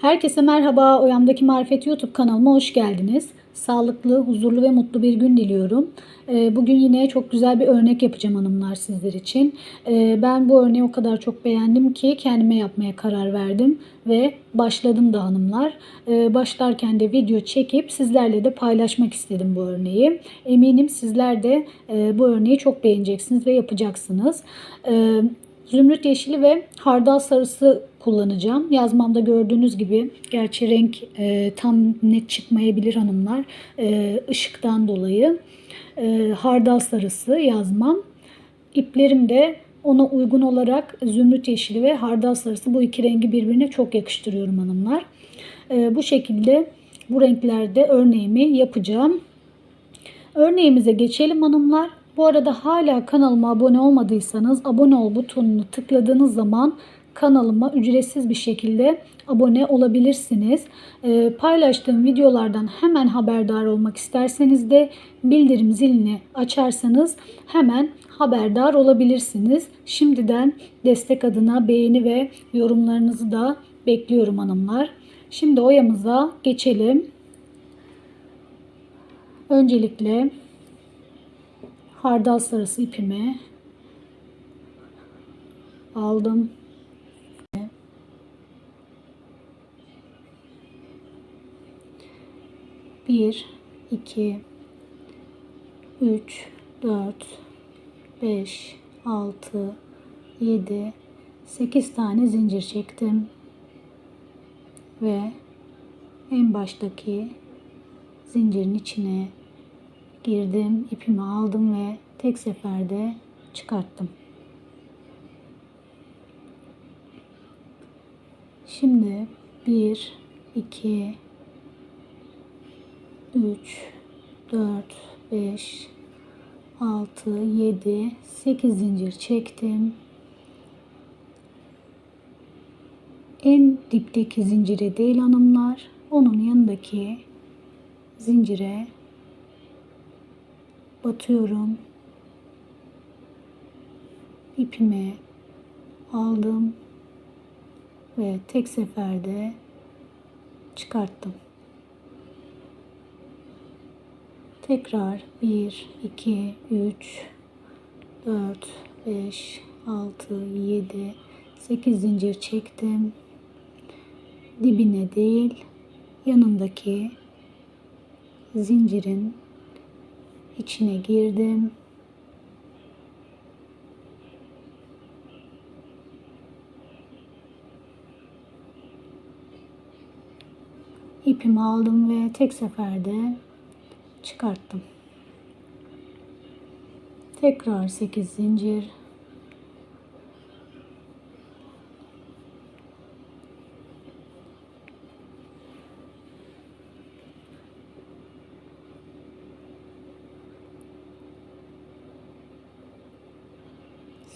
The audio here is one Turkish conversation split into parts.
Herkese merhaba. Oyamdaki Marifet YouTube kanalıma hoş geldiniz. Sağlıklı, huzurlu ve mutlu bir gün diliyorum. Ee, Bugün yine çok güzel bir örnek yapacağım hanımlar sizler için. Ee, Ben bu örneği o kadar çok beğendim ki kendime yapmaya karar verdim ve başladım da hanımlar. Ee, Başlarken de video çekip sizlerle de paylaşmak istedim bu örneği. Eminim sizler de e, bu örneği çok beğeneceksiniz ve yapacaksınız. Zümrüt yeşili ve hardal sarısı kullanacağım. Yazmamda gördüğünüz gibi gerçi renk e, tam net çıkmayabilir hanımlar e, ışıktan dolayı. E, hardal sarısı yazmam. İplerim de ona uygun olarak zümrüt yeşili ve hardal sarısı bu iki rengi birbirine çok yakıştırıyorum hanımlar. E, bu şekilde bu renklerde örneğimi yapacağım. Örneğimize geçelim hanımlar. Bu arada hala kanalıma abone olmadıysanız abone ol butonunu tıkladığınız zaman kanalıma ücretsiz bir şekilde abone olabilirsiniz. Ee, paylaştığım videolardan hemen haberdar olmak isterseniz de bildirim zilini açarsanız hemen haberdar olabilirsiniz. Şimdiden destek adına beğeni ve yorumlarınızı da bekliyorum hanımlar. Şimdi oyamıza geçelim. Öncelikle hardal sarısı ipimi aldım. Bir, iki, üç, dört, beş, altı, yedi, sekiz tane zincir çektim. Ve en baştaki zincirin içine girdim, ipimi aldım ve tek seferde çıkarttım. Şimdi 1 2 3 4 5 6 7 8 zincir çektim. En dipteki zincire değil hanımlar, onun yanındaki zincire batıyorum. İpimi aldım ve tek seferde çıkarttım. Tekrar 1 2 3 4 5 6 7 8 zincir çektim. Dibine değil, yanındaki zincirin içine girdim. İpimi aldım ve tek seferde çıkarttım. Tekrar 8 zincir.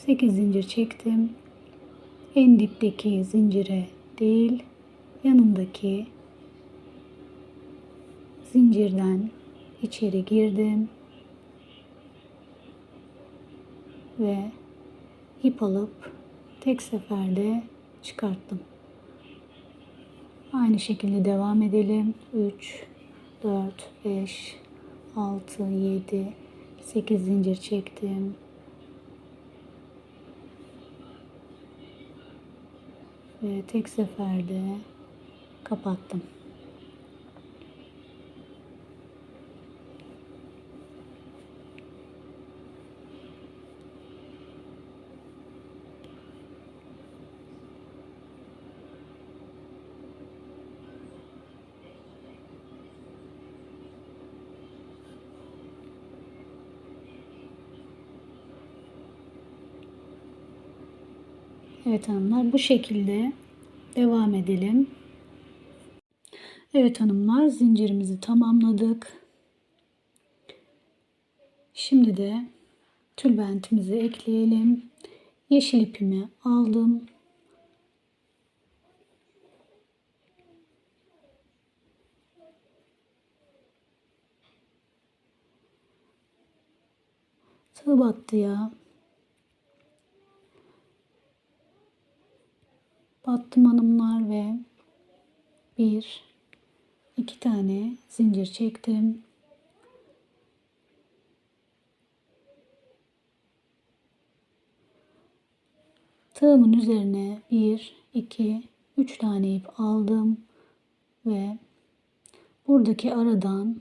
Sekiz zincir çektim. En dipteki zincire değil, yanındaki zincirden içeri girdim ve ip alıp tek seferde çıkarttım. Aynı şekilde devam edelim. 3 4 5 6 7 8 zincir çektim. Ve tek seferde kapattım. Evet hanımlar bu şekilde devam edelim. Evet hanımlar zincirimizi tamamladık. Şimdi de tülbentimizi ekleyelim. Yeşil ipimi aldım. Tığ battı ya. Battım hanımlar ve bir iki tane zincir çektim. Tığımın üzerine 1, 2, 3 tane ip aldım ve buradaki aradan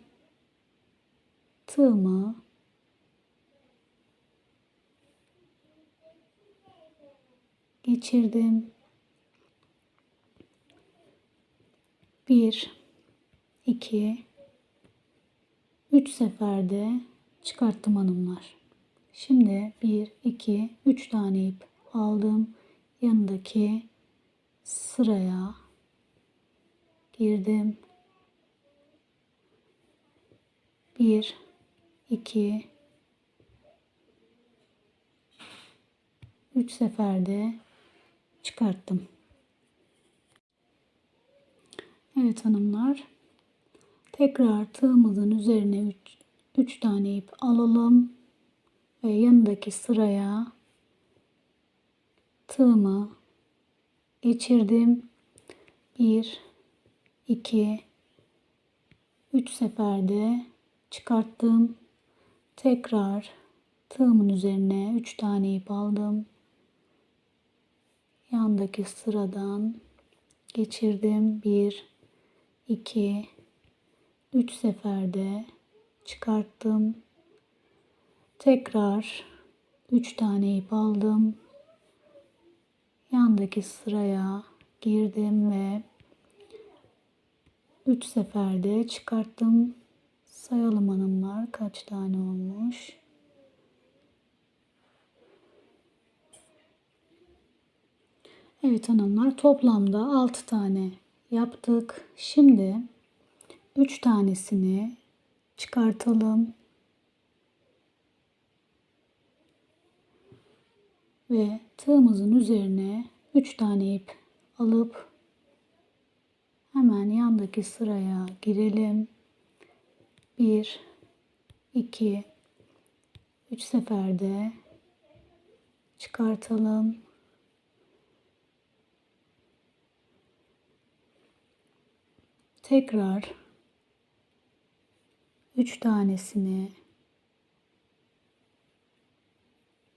tığımı geçirdim. 1 2 3 seferde çıkarttım hanımlar. Şimdi 1 2 3 tane ip aldım. Yanındaki sıraya girdim. 1 2 3 seferde çıkarttım. Evet hanımlar. Tekrar tığımızın üzerine 3 3 tane ip alalım ve yanındaki sıraya tığımı geçirdim. 1 2 3 seferde çıkarttım. Tekrar tığımın üzerine 3 tane ip aldım. Yandaki sıradan geçirdim. 1 2 3 seferde çıkarttım. Tekrar 3 tane ip aldım. Yandaki sıraya girdim ve 3 seferde çıkarttım. Sayalım hanımlar kaç tane olmuş. Evet hanımlar toplamda 6 tane yaptık. Şimdi 3 tanesini çıkartalım. Ve tığımızın üzerine 3 tane ip alıp hemen yandaki sıraya girelim. 1 2 3 seferde çıkartalım. Tekrar 3 tanesini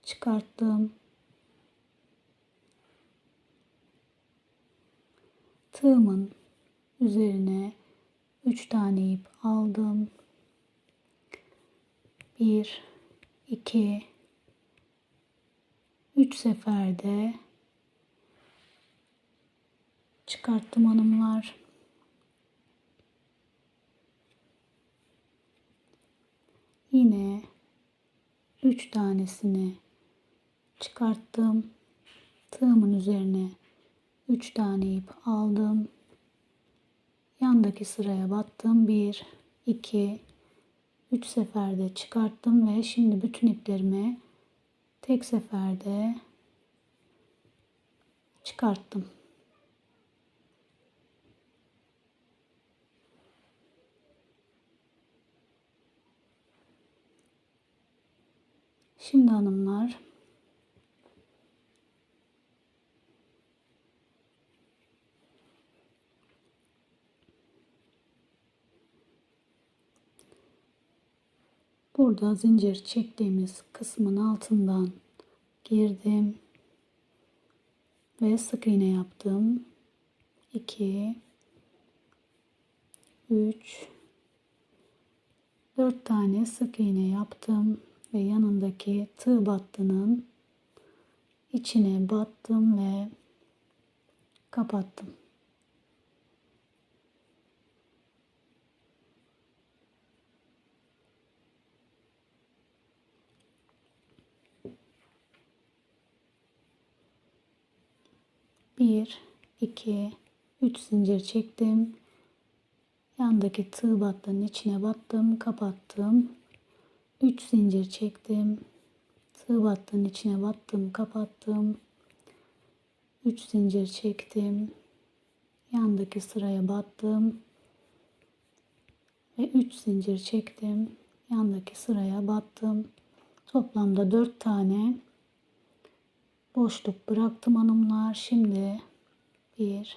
çıkarttım. Tığımın üzerine 3 tane ip aldım. 1 2 3 seferde çıkarttım hanımlar. Yine 3 tanesini çıkarttım. Tığımın üzerine 3 tane ip aldım. Yandaki sıraya battım. 1 2 3 seferde çıkarttım ve şimdi bütün iplerimi tek seferde çıkarttım. Şimdi hanımlar Burada zincir çektiğimiz kısmın altından girdim ve sık iğne yaptım. 2 3 4 tane sık iğne yaptım ve yanındaki tığ battının içine battım ve kapattım. Bir, iki, üç zincir çektim. Yandaki tığ battının içine battım, kapattım. 3 zincir çektim. Tığ battığın içine battım, kapattım. 3 zincir çektim. Yandaki sıraya battım. Ve 3 zincir çektim. Yandaki sıraya battım. Toplamda 4 tane boşluk bıraktım hanımlar. Şimdi 1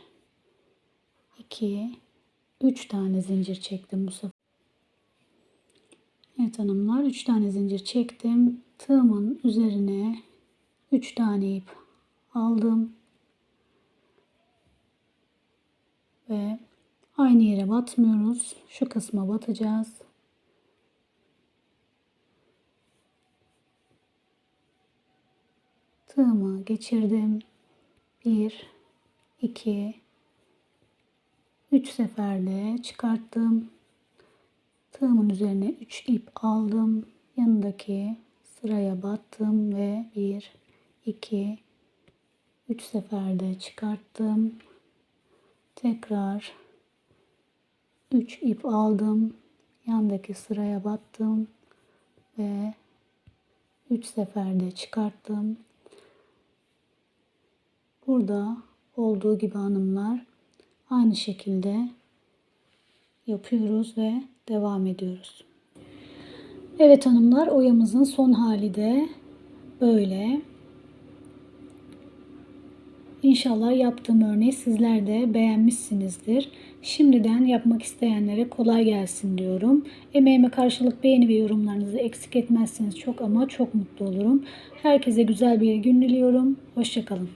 2 3 tane zincir çektim bu sefer. Evet hanımlar 3 tane zincir çektim. Tığımın üzerine 3 tane ip aldım. Ve aynı yere batmıyoruz. Şu kısma batacağız. Tığımı geçirdim. 1 2 3 seferde çıkarttım. Tığımın üzerine 3 ip aldım. Yanındaki sıraya battım ve 1 2 3 seferde çıkarttım. Tekrar 3 ip aldım. Yandaki sıraya battım ve 3 seferde çıkarttım. Burada olduğu gibi hanımlar aynı şekilde yapıyoruz ve devam ediyoruz. Evet hanımlar oyamızın son hali de böyle. İnşallah yaptığım örneği sizler de beğenmişsinizdir. Şimdiden yapmak isteyenlere kolay gelsin diyorum. Emeğime karşılık beğeni ve yorumlarınızı eksik etmezseniz çok ama çok mutlu olurum. Herkese güzel bir gün diliyorum. Hoşçakalın.